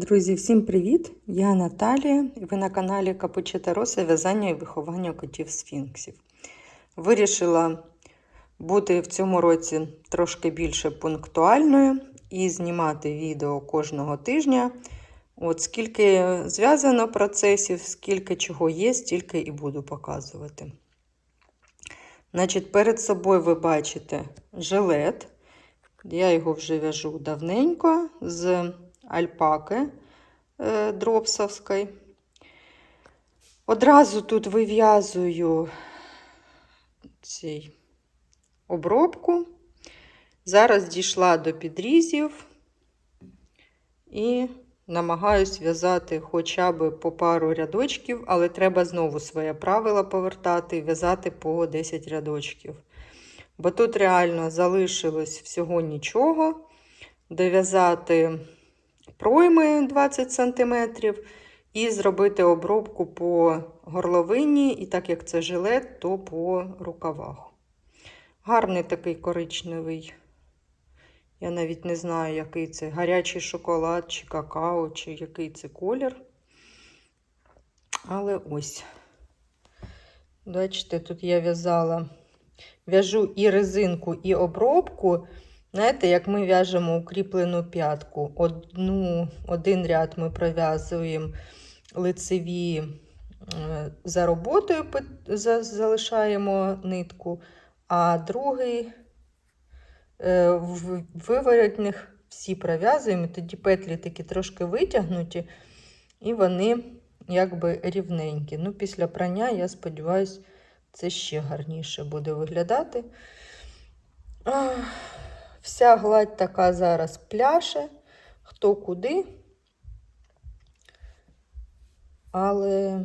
Друзі, всім привіт! Я Наталія і ви на каналі Капучета Роса в'язання і виховання котів сфінксів. Вирішила бути в цьому році трошки більше пунктуальною і знімати відео кожного тижня. От скільки зв'язано процесів, скільки чого є, стільки і буду показувати. Значить, перед собою ви бачите жилет. Я його вже в'яжу давненько з альпаки е, дропсовської. Одразу тут вив'язую цей обробку. Зараз дійшла до підрізів і намагаюсь в'язати хоча б по пару рядочків, але треба знову своє правило повертати і в'язати по 10 рядочків. Бо тут реально залишилось всього нічого. Дов'язати пройми 20 см і зробити обробку по горловині, і так як це жилет, то по рукавах. Гарний такий коричневий. Я навіть не знаю, який це гарячий шоколад, чи какао, чи який це колір. Але ось. Бачите, тут я в'язала, в'яжу і резинку, і обробку. Знаєте, як ми в'яжемо укріплену п'ятку. Одну, Один ряд ми пров'язуємо лицеві за роботою, залишаємо нитку, а другий в виворотних всі пров'язуємо, тоді петлі такі трошки витягнуті, і вони якби рівненькі. Ну, Після прання, я сподіваюся, це ще гарніше буде виглядати. Вся гладь така зараз пляше, хто куди. Але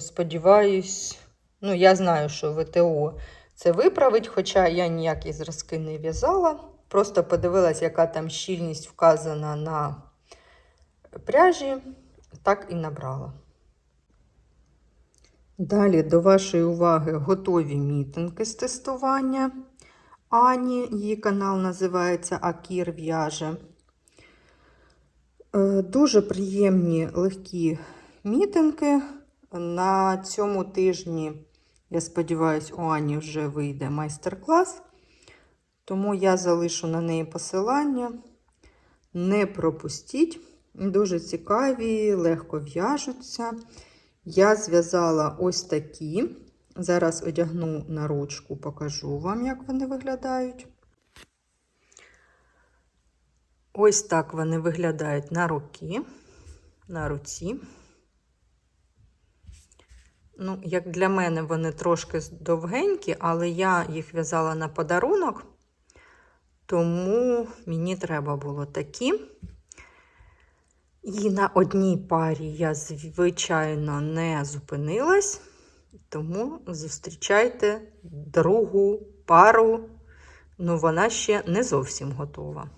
сподіваюсь, ну, я знаю, що ВТО це виправить, хоча я ніякі зразки не в'язала. Просто подивилась, яка там щільність вказана на пряжі, так і набрала. Далі до вашої уваги готові мітинги з тестування. Ані, її канал називається Акір в'яже. Е, дуже приємні легкі мітинги. На цьому тижні, я сподіваюся, у Ані вже вийде майстер-клас, тому я залишу на неї посилання. Не пропустіть. Дуже цікаві, легко в'яжуться. Я зв'язала ось такі. Зараз одягну на ручку, покажу вам, як вони виглядають. Ось так вони виглядають на руки, на руці. Ну, як для мене, вони трошки довгенькі, але я їх в'язала на подарунок, тому мені треба було такі. І на одній парі я, звичайно, не зупинилась. Тому зустрічайте другу пару, ну вона ще не зовсім готова.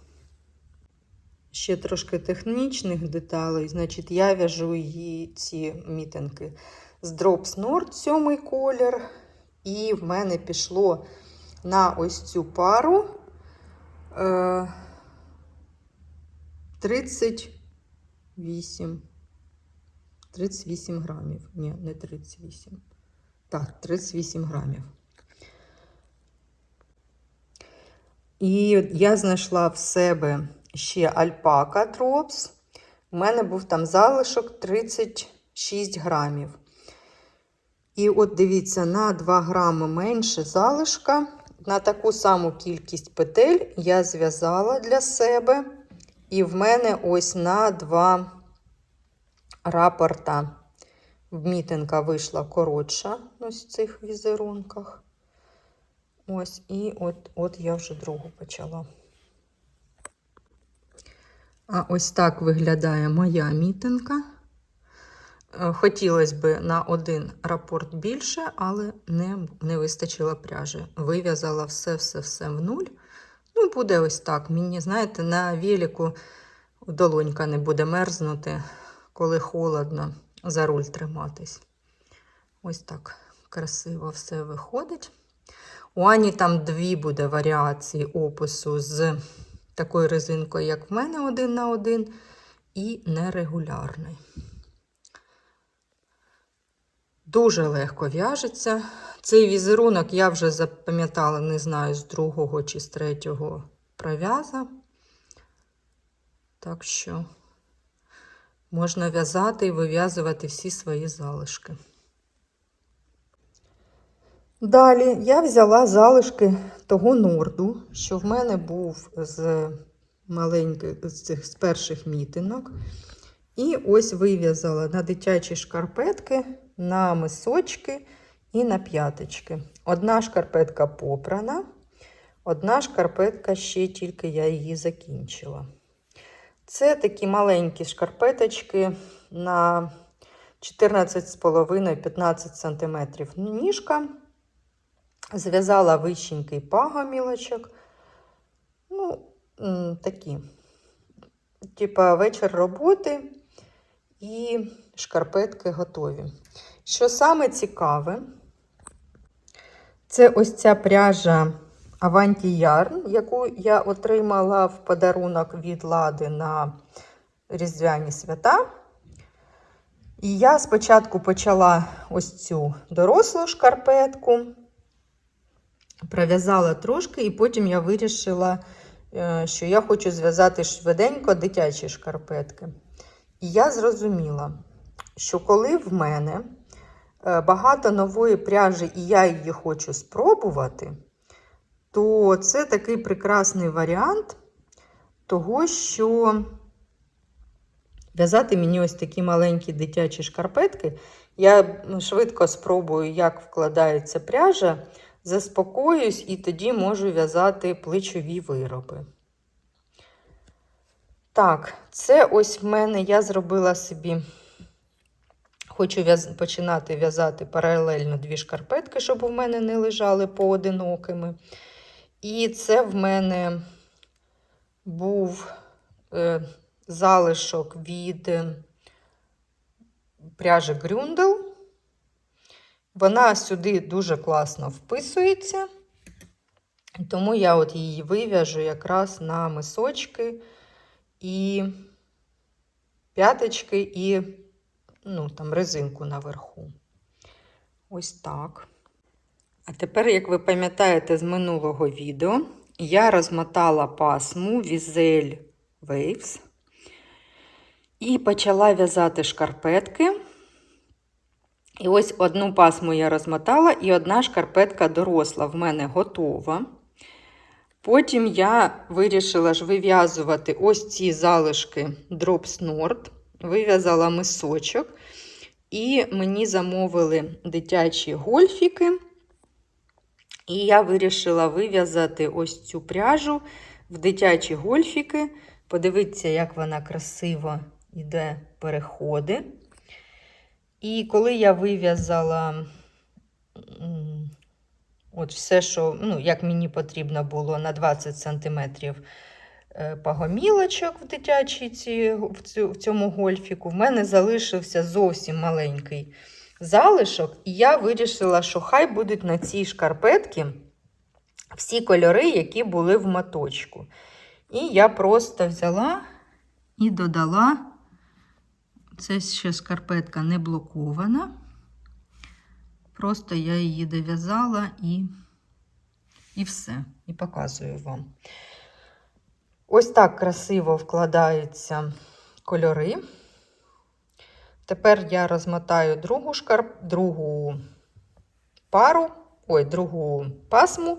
Ще трошки технічних деталей. Значить, я в'яжу її ці мітинки з Drops Nord, сьомий колір. І в мене пішло на ось цю пару е, 38. 38 грамів. Ні, не 38. Так, 38 грамів. І я знайшла в себе ще альпака дропс. У мене був там залишок 36 грамів. І от дивіться, на 2 грами менше залишка. На таку саму кількість петель я зв'язала для себе. І в мене ось на 2 рапорта Мітинка вийшла коротша ось в цих візерунках. Ось, і от от я вже другу почала. А ось так виглядає моя мітинка. Е, Хотілося б на один рапорт більше, але не не вистачило пряжі. Вив'язала все-все-все в нуль. Ну, буде ось так. Мені, знаєте, на велику долонька не буде мерзнути, коли холодно за руль триматись. Ось так красиво все виходить. У Ані там дві буде варіації опису з такою резинкою, як в мене один на один, і нерегулярний. Дуже легко в'яжеться. Цей візерунок я вже запам'ятала, не знаю, з другого чи з третього пров'яза. Так що можна в'язати і вив'язувати всі свої залишки. Далі я взяла залишки того норду, що в мене був з маленьких з цих з перших мітинок. І ось вив'язала на дитячі шкарпетки, на мисочки і на п'яточки. Одна шкарпетка попрана, одна шкарпетка ще тільки я її закінчила. Це такі маленькі шкарпеточки на 14,5-15 см ніжка. Зв'язала вищенький пагомілочок. Ну, такі. Типа вечір роботи і шкарпетки готові. Що саме цікаве, це ось ця пряжа Yarn, яку я отримала в подарунок від лади на Різдвяні свята. І я спочатку почала ось цю дорослу шкарпетку, пров'язала трошки, і потім я вирішила, е, що я хочу зв'язати швиденько дитячі шкарпетки. І я зрозуміла, що коли в мене е, багато нової пряжі, і я її хочу спробувати, то це такий прекрасний варіант того, що в'язати мені ось такі маленькі дитячі шкарпетки. Я швидко спробую, як вкладається пряжа, заспокоюсь і тоді можу в'язати плечові вироби. Так, це ось в мене я зробила собі. Хочу починати в'язати паралельно дві шкарпетки, щоб у мене не лежали поодинокими. І це в мене був е, залишок від е, пряжі Грюндел. Вона сюди дуже класно вписується, тому я от її вив'яжу якраз на мисочки і п'яточки, і ну, там резинку наверху. Ось так. А тепер, як ви пам'ятаєте з минулого відео, я розмотала пасму Візель Waves і почала в'язати шкарпетки. І ось одну пасму я розмотала, і одна шкарпетка доросла в мене готова. Потім я вирішила ж вив'язувати ось ці залишки Drops Nord. Вив'язала мисочок, і мені замовили дитячі гольфіки. І я вирішила вив'язати ось цю пряжу в дитячі гольфіки. Подивіться, як вона красиво йде переходи. І коли я вив'язала от все, що, ну, як мені потрібно було на 20 см пагомілочок в дитячій ці, в, цьому гольфіку, в мене залишився зовсім маленький залишок, і я вирішила, що хай будуть на цій шкарпетці всі кольори, які були в моточку. І я просто взяла і додала. Це ще шкарпетка не блокована. Просто я її дов'язала і, і все. І показую вам. Ось так красиво вкладаються кольори. Тепер я розмотаю другу шкарп... другу пару, ой, другу пасму,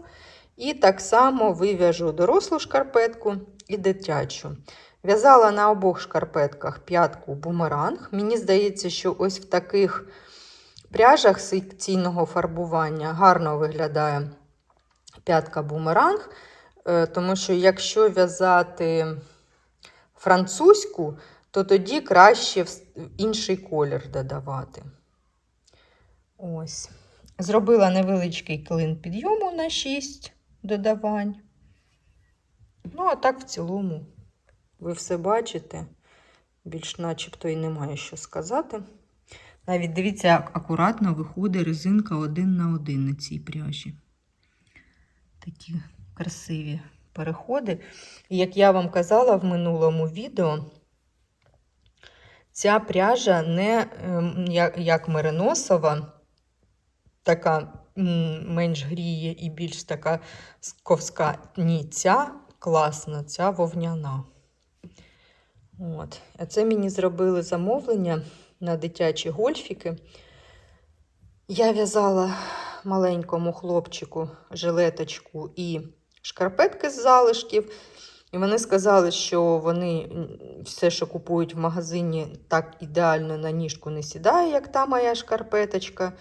і так само вив'яжу дорослу шкарпетку і дитячу. В'язала на обох шкарпетках п'ятку бумеранг. Мені здається, що ось в таких пряжах секційного фарбування гарно виглядає п'ятка бумеранг, е, тому що якщо в'язати французьку, то тоді краще інший колір додавати. Ось. Зробила невеличкий клин підйому на 6 додавань. Ну, а так в цілому. Ви все бачите, більш начебто і немає що сказати. Навіть дивіться, як акуратно виходить резинка один на один на цій пряжі. Такі красиві переходи. І як я вам казала в минулому відео, ця пряжа не ем, як, мериносова, така менш гріє і більш така ковська. Ні, ця класна, ця вовняна. От. А це мені зробили замовлення на дитячі гольфіки. Я в'язала маленькому хлопчику жилеточку і шкарпетки з залишків. І вони сказали, що вони все, що купують в магазині, так ідеально на ніжку не сідає, як та моя шкарпеточка.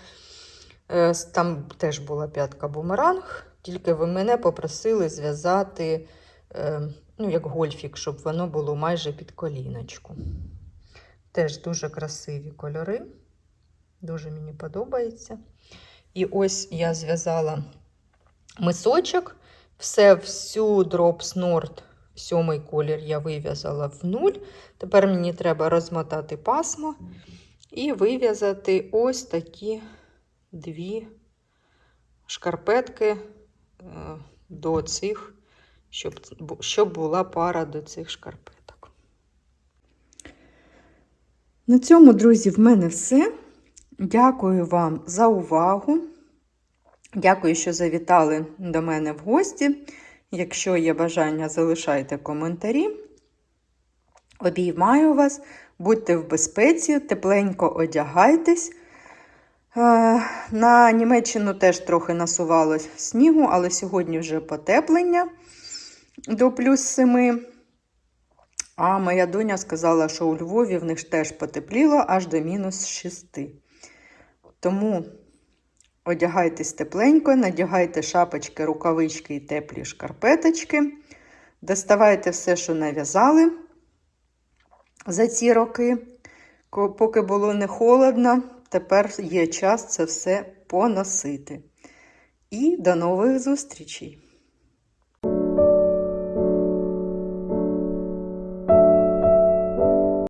Е, Там теж була п'ятка бумеранг, тільки ви мене попросили зв'язати е, ну, як гольфік, щоб воно було майже під коліночку. Теж дуже красиві кольори. Дуже мені подобається. І ось я зв'язала мисочок. Все, всю дроп снорт, сьомий колір я вив'язала в нуль. Тепер мені треба розмотати пасмо і вив'язати ось такі дві шкарпетки е, до цих, щоб, щоб була пара до цих шкарпеток. На цьому, друзі, в мене все. Дякую вам за увагу. Дякую, що завітали до мене в гості. Якщо є бажання, залишайте коментарі. Обіймаю вас, будьте в безпеці, тепленько одягайтесь. Е, На Німеччину теж трохи насувалось снігу, але сьогодні вже потеплення до плюс 7. А моя доня сказала, що у Львові в них теж потепліло аж до мінус 6. Тому одягайтесь тепленько, надягайте шапочки, рукавички і теплі шкарпеточки. Доставайте все, що нав'язали за ці роки. Поки було не холодно, тепер є час це все поносити. І до нових зустрічей!